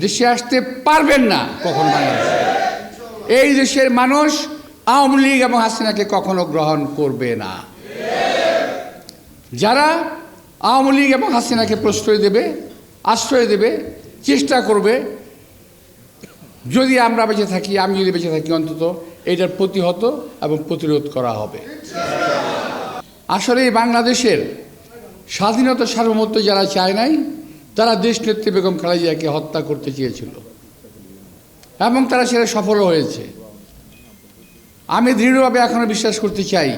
দেশে আসতে পারবেন না কখন বাংলাদেশে। এই দেশের মানুষ আওয়ামী লীগ এবং হাসিনাকে কখনো গ্রহণ করবে না। যারা আওয়ামী লীগ এবং হাসিনাকে প্রশ্রয় দেবে, আশ্রয় দেবে, চেষ্টা করবে, যদি আমরা বেঁচে থাকি, আমি যদি বেঁচে থাকি অন্তত, এটার প্রতিহত এবং প্রতিরোধ করা হবে। আসলে বাংলাদেশের স্বাধীনতা সার্বভৌমত্ব যারা চায় নাই তারা দেশনেত্রী বেগম খালেদাকে হত্যা করতে চেয়েছিল এবং তারা সেটা সফল হয়েছে। আমি দৃঢ়ভাবে এখনও বিশ্বাস করতে চাই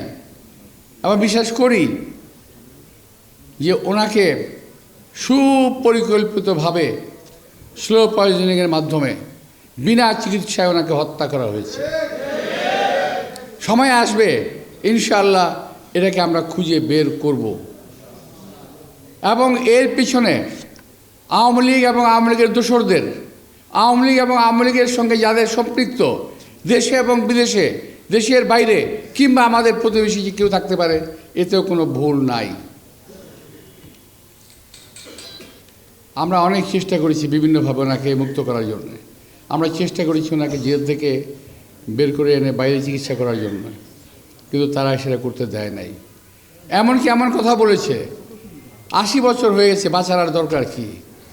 এবং বিশ্বাস করি যে ওনাকে সুপরিকল্পিতভাবে স্লো পয়জনিংয়ের মাধ্যমে বিনা চিকিৎসায় ওনাকে হত্যা করা হয়েছে। সময় আসবে, ইনশাআল্লাহ এটাকে আমরা খুঁজে বের করব। এবং এর পিছনে আওয়ামী লীগ এবং আওয়ামী লীগের দোসরদের, আওয়ামী লীগ এবং আওয়ামী লীগের সঙ্গে যাদের সম্পৃক্ত দেশে এবং বিদেশে, দেশের বাইরে কিংবা আমাদের প্রতিবেশী যে কেউ থাকতে পারে, এতেও কোনো ভুল নাই। আমরা অনেক চেষ্টা করেছি বিভিন্নভাবে ওনাকে মুক্ত করার জন্য। আমরা চেষ্টা করেছি ওনাকে জেল থেকে বের করে এনে বাইরে চিকিৎসা করার জন্য, কিন্তু তারা সেটা করতে দেয় নাই। এমনকি এমন কথা বলেছে, আশি বছর হয়ে গেছে, বাঁচার দরকার কি?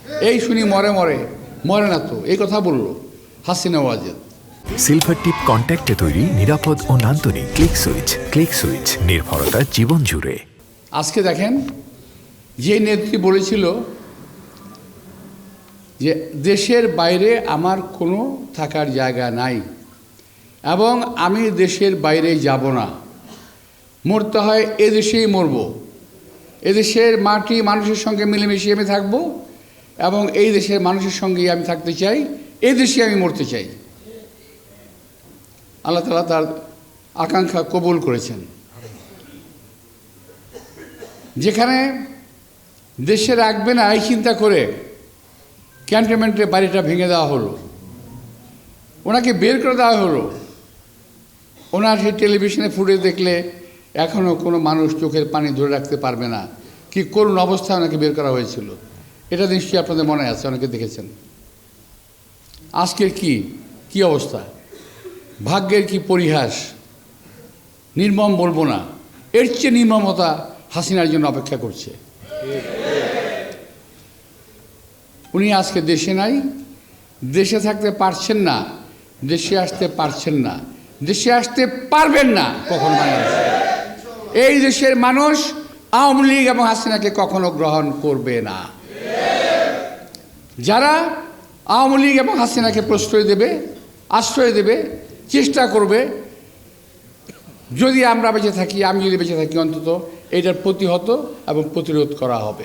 এই শুনি মরে মরে মরে না তো এই কথা বলল হাসিনা ওয়াজেদ। সিলভার টিপ কন্ট্যাক্টে তৈরি নিরাপদ ও নান্দনিক ক্লিক সুইচ ক্লিক সুইচ নির্ভরতা জীবন জুড়ে। আজকে দেখেন যে নেত্রী বলেছিল যে দেশের বাইরে আমার কোনো থাকার জায়গা নাই এবং আমি দেশের বাইরে যাব না। মরতে হয় এদেশেই মরব। এদেশের মাটি মানুষের সঙ্গে মিলেমিশে আমি থাকব। এবং এই দেশের মানুষের সঙ্গেই আমি থাকতে চাই এই দেশে আমি মরতে চাই। আল্লাহ তালা তার আকাঙ্ক্ষা কবুল করেছেন। যেখানে দেশে রাখবে না, এই চিন্তা করে ক্যান্টনমেন্টের বাড়িটা ভেঙে দেওয়া হলো। ওনাকে বের করে দেওয়া হলো। ওনার সেই টেলিভিশনে ফুটে দেখলে এখনও কোনো মানুষ চোখের পানি ধরে রাখতে পারবে না। কি করুণ অবস্থায় ওনাকে বের করা হয়েছিল। এটা নিশ্চয়ই আপনাদের মনে আছে, অনেকে দেখেছেন। আজকের কি? কি অবস্থা? ভাগ্যের কি পরিহাস? নির্মম বলব না। এর চেয়ে নির্মমতা হাসিনার জন্য অপেক্ষা করছে। উনি আজকে দেশে নাই। দেশে থাকতে পারছেন না। দেশে আসতে পারছেন না। দেশে আসতে পারবেন না কখন এই দেশের মানুষ আওয়ামী লীগ এবং হাসিনাকে কখনো গ্রহণ করবে না। যারা আওয়ামী লীগ এবং হাসিনাকে প্রশ্রয় দেবে, আশ্রয় দেবে, চেষ্টা করবে, যদি আমরা বেঁচে থাকি, আমি যদি বেঁচে থাকি অন্তত, এটার প্রতিহত এবং প্রতিরোধ করা হবে।